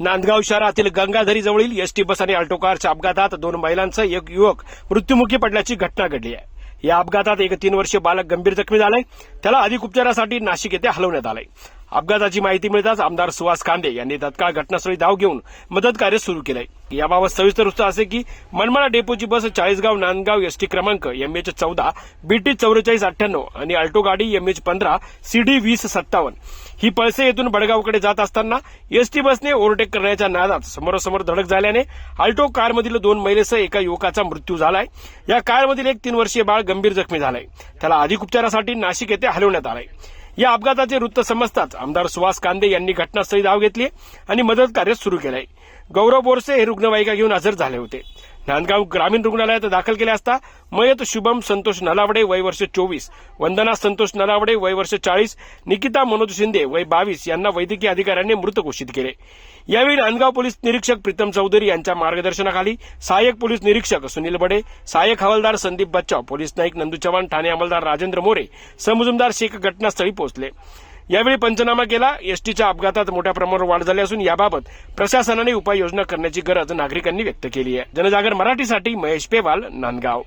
नांदगाव शहरातील गंगाधरी जवळील ST bus आणि अल्टो कारच्या अपघातात दोन महिलांसह एक युवक मृत्युमुखी पडल्याची घटना घडली आहे. या अपघातात एक तीन वर्षीय बालक गंभीर जखमी झालाय. त्याला अधिक उपचारासाठी नाशिक येथे हलवण्यात आलंय. अपघाताची माहिती मिळताच आमदार सुहास कांदे यांनी तत्काळ घटनास्थळी धाव घेऊन मदत कार्य सुरू केलंय याबाबत सविस्तर वृत्त असे की मनमाडा डेपोची बस चाळीसगाव नांदगाव एसटी क्रमांक एम एच चौदा बीटी चौवेचाळीस अठ्ठ्याण्णव आणि अल्टो गाडी एम एच पंधरा सीडी वीस सत्तावन्न. ही पळसे येथून बडगावकडे जात असताना एसटी बसने ओव्हरटेक करण्याच्या नादात समोरासमोर धडक झाल्याने अल्टो कारमधील दोन महिलेसह एका युवकाचा मृत्यू झालाय. या कारमधील एक तीन वर्षीय बाळ गंभीर जखमी झालाय. त्याला अधिक उपचारासाठी नाशिक येथे हलवण्यात आलाय. या अपघाताचे वृत्त समजताच आमदार सुहास कांदे यांनी घटनास्थळी धाव घेतली आणि मदत कार्य सुरू केलंय. गौरव बोरसे हे रुग्णवाहिका घेऊन हजर झाले होते. नांदगाव ग्रामीण रुग्णालयात दाखल केले असता मयत शुभम संतोष नलावडे वय वर्ष चोवीस वंदना संतोष नलावडे वय वर्ष चाळीस निकिता मनोज शिंदे वय बावीस यांना वैद्यकीय अधिकाऱ्यांनी मृत घोषित केले. यावेळी नांदगाव पोलीस निरीक्षक प्रीतम चौधरी यांच्या मार्गदर्शनाखाली सहाय्यक पोलीस निरीक्षक सुनील बडे सहाय्यक हवालदार संदीप बच्चाव पोलीस नाईक नंदू चव्हाण ठाणे अंमलदार राजेंद्र मोरे समजुमदार शेख घटनास्थळी पोहोचले. यावेळी पंचनामा केला. एसटीच्या अपघातात मोठ्या प्रमाणावर वाढ झाली असून याबाबत प्रशासनाने उपाययोजना करण्याची गरज नागरिकांनी व्यक्त केली आहे. जनजागर मराठीसाठी महेश पेवाल नांदगाव.